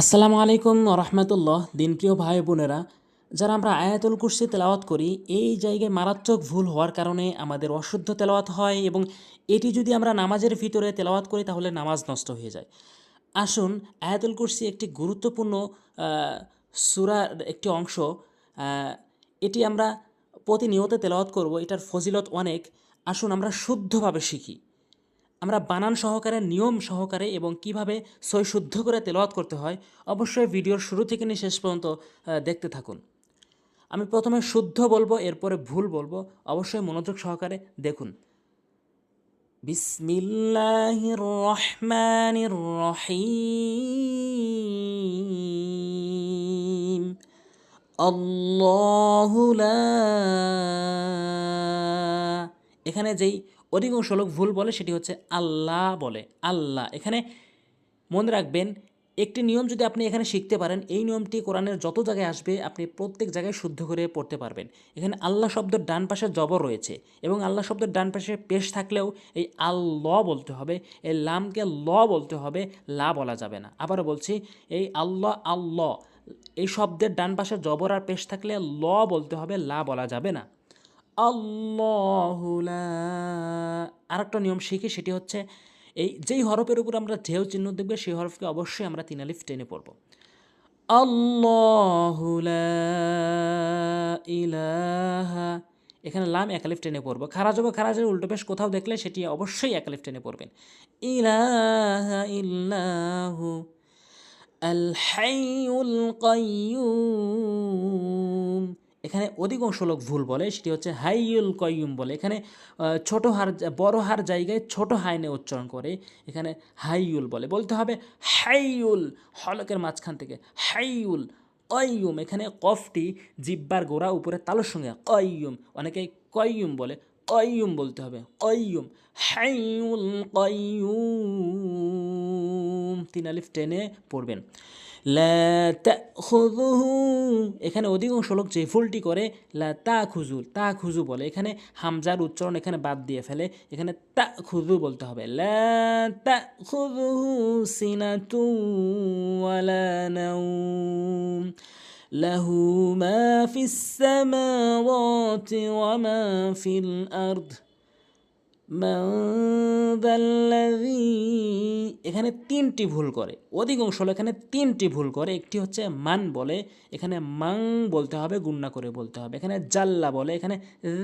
আসসালামু আলাইকুম রহমতুল্লাহ। দিনপ্রিয় ভাই বোনেরা, যারা আমরা আয়াতুল কুর্সি তেলাওয়াত করি, এই জায়গায় মারাত্মক ভুল হওয়ার কারণে আমাদের অশুদ্ধ তেলাওয়াত হয় এবং এটি যদি আমরা নামাজের ভিতরে তেলাওয়াত করি, তাহলে নামাজ নষ্ট হয়ে যায়। আসুন, আয়াতুল কুরসি একটি গুরুত্বপূর্ণ সুরার একটি অংশ এটি আমরা প্রতিনিয়ত তেলাওয়াত করব, এটার ফজিলত অনেক। আসুন, আমরা শুদ্ধভাবে শিখি। আমরা বানান সহকারে, নিয়ম সহকারে এবং কীভাবে সই শুদ্ধ করে তেলাওয়াত করতে হয়, অবশ্যই ভিডিওর শুরু থেকে নিয়ে শেষ পর্যন্ত দেখতে থাকুন। আমি প্রথমে শুদ্ধ বলব, এরপরে ভুল বলব, অবশ্যই মনোযোগ সহকারে দেখুন। বিসমিল্লাহির রহমানির রহিম আল্লাহু লা, এখানে যেই অধিকাংশ লোক ভুল বলে, সেটি হচ্ছে আল্লাহ বলে। আল্লাহ। এখানে মনে রাখবেন, একটি নিয়ম যদি আপনি এখানে শিখতে পারেন, এই নিয়মটি কোরআনের যত জায়গায় আসবে, আপনি প্রত্যেক জায়গায় শুদ্ধ করে পড়তে পারবেন। এখানে আল্লাহ শব্দের ডান পাশে জবর রয়েছে এবং আল্লাহ শব্দের ডান পাশে পেশ থাকলেও এই আল্লাহ বলতে হবে, এই লামকে ল বলতে হবে, লা বলা যাবে না। আবারও বলছি, এই আল্লাহ আল্লাহ এই শব্দের ডান পাশে জবর আর পেশ থাকলে ল বলতে হবে, লা বলা যাবে না। আল্লাহুলা আর একটা নিয়ম শিখি, সেটি হচ্ছে এই যেই হরফের উপর আমরা ঢেউ চিহ্ন দেখবে, সেই হরফকে অবশ্যই আমরা তিন আলিফ টেনে পড়ব। আল্লাহুলা ইলাহা। এখানে লাম এক আলিফ টেনে পড়ব। খারাজ হবে খারাজের উল্টো পেশ কোথাও দেখলে সেটি অবশ্যই এক আলিফ টেনে পড়বেন। ইলাহা ইল্লাহু। আল হাইয়ুল কাইয়ুম। এখানে অধিকাংশ লোক ভুল বলে, সেটি হচ্ছে হাইয়ুল কয়ুম বলে। এখানে ছোট হার, বড় হার জায়গায় ছোট হাইনে উচ্চারণ করে, এখানে হাইয়ুল বলে। বলতে হবে হাইয়ুল, হলকের মাঝখান থেকে হাইউল কয়ুম এখানে কফটি জিব্বার গোড়া, উপরে তালুর সঙ্গে কয়ুম অনেকে কয়ুম বলে কয়ুম বলতে হবে কয়ুম হাইউল কয়ুম তিন আলিফ টেনে পড়বেন লা তাখুযুহু এখানে অধিকাংশ লোক যে ভুলটি করে লা তা খুজু তা খুজু বলে এখানে হামজার উচ্চারণ এখানে বাদ দিয়ে ফেলে এখানে তা খুজু বলতে হবে লা তা খুজুহু সিনাতু ওয়ালা নাউম له ما في السماوات وما في الأرض من ذا الذي এখানে তিনটি ভুল করে। অধিকাংশ লোক এখানে তিনটি ভুল করে। একটি হচ্ছে মান বলে, এখানে মাং বলতে হবে গুন্না করে বলতে হবে। এখানে জাল্লা বলে, এখানে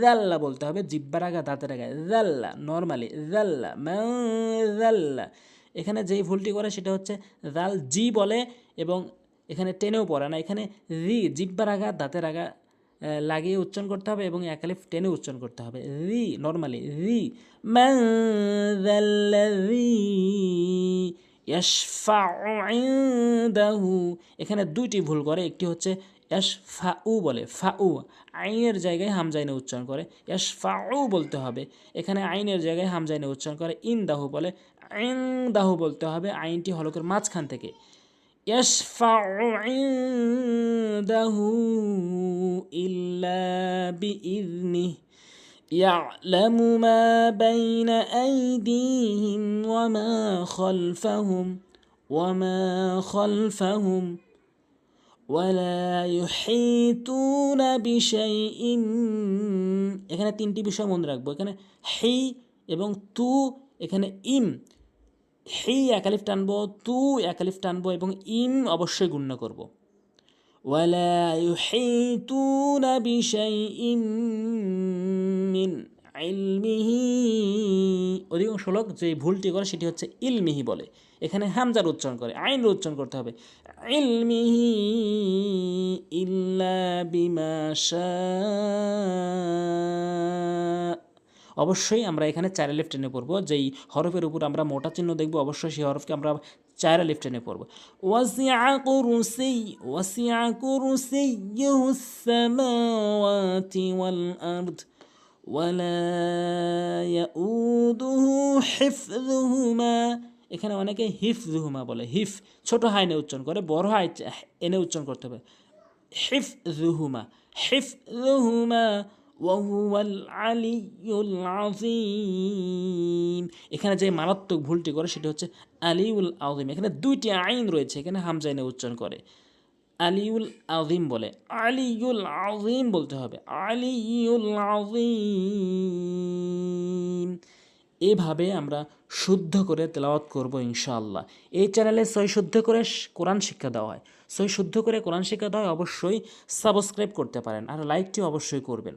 জাল্লা বলতে হবে, জিব্বার আগা দাঁতের আগে জাল্লা, নর্মালি, জাল্লা জাল্লা। এখানে যেই ভুলটি করে সেটা হচ্ছে জাল জি বলে এবং এখানে টেনেও পড়ে না। এখানে রি জিব্বার আগা দাঁতের আগা লাগিয়ে উচ্চারণ করতে হবে এবং একালিফ টেনে উচ্চারণ করতে হবে। রি নর্মালি রি। দাহু এখানে দুইটি ভুল করে, একটি হচ্ছে ইয়াস ফাউ বলে, ফাউ। আইনের জায়গায় হামজাইনে উচ্চারণ করে ইয়াস ফাউ বলতে হবে। এখানে আইনের জায়গায় হামজাইনে উচ্চারণ করে ইন দাহু বলে আইন দাহু বলতে হবে, আইনটি হলকের মাঝখান থেকে। ইয়াস ফাউ عنده إلا بإذنه يعلم ما بين أيديهم وما خلفهم وما خلفهم ولا يحيطون بشيء এখানে তিনটি বিষয় মনে রাখবো এখানে হি এবং তু এখানে ইম হি একালিফ টানবো তু একালিফ টানবো এবং ইম অবশ্যই গুণ্য করব ওয়ালা ইউহিতুনা বিশাইইম মিন ইলমিহি অধিকাংশ লোক যে ভুলটি করে সেটি হচ্ছে ইলমিহি বলে। এখানে হামজার উচ্চারণ করে, আইনের উচ্চারণ করতে হবে। ইলমিহি ইল্লা বিমা শাআ অবশ্যই আমরা এখানে চার লিফ টেনে পড়বো যেই হরফের উপর আমরা মোটা চিহ্ন দেখবো অবশ্যই সেই হরফকে আমরা চার লিফ টেনে পড়বো ওয়াসিআ কুরসি ওয়াসিআ কুরসিয়ুহু السماوات والأرض ولا يؤوده حفظهما এখানে অনেকে হিফজুহুমা বলে হিফ ছোট হাইনে উচ্চারণ করে বড় হাই এনে উচ্চারণ করতে হবে হিফজুহুমা হিফজুহুমা ওয়াহুয়াল আলিউল আজিম এখানে যে মারাত্মক ভুলটি করে সেটা হচ্ছে আলিউল আজিম এখানে দুইটি আইন রয়েছে, এখানে হামজাইনে উচ্চারণ করে। আলিউল আজিম বলে, আলিউল আজিম বলতে হবে, আলিউল আজিম এভাবে আমরা শুদ্ধ করে তেলাওয়াত করব ইনশাআল্লাহ। এই চ্যানেলে সই শুদ্ধ করে কোরআন শিক্ষা দেওয়া হয়। সই শুদ্ধ করে কোরআন শিক্ষা দেওয়া হয়, অবশ্যই সাবস্ক্রাইব করতে পারেন। আর লাইকটিও অবশ্যই করবেন।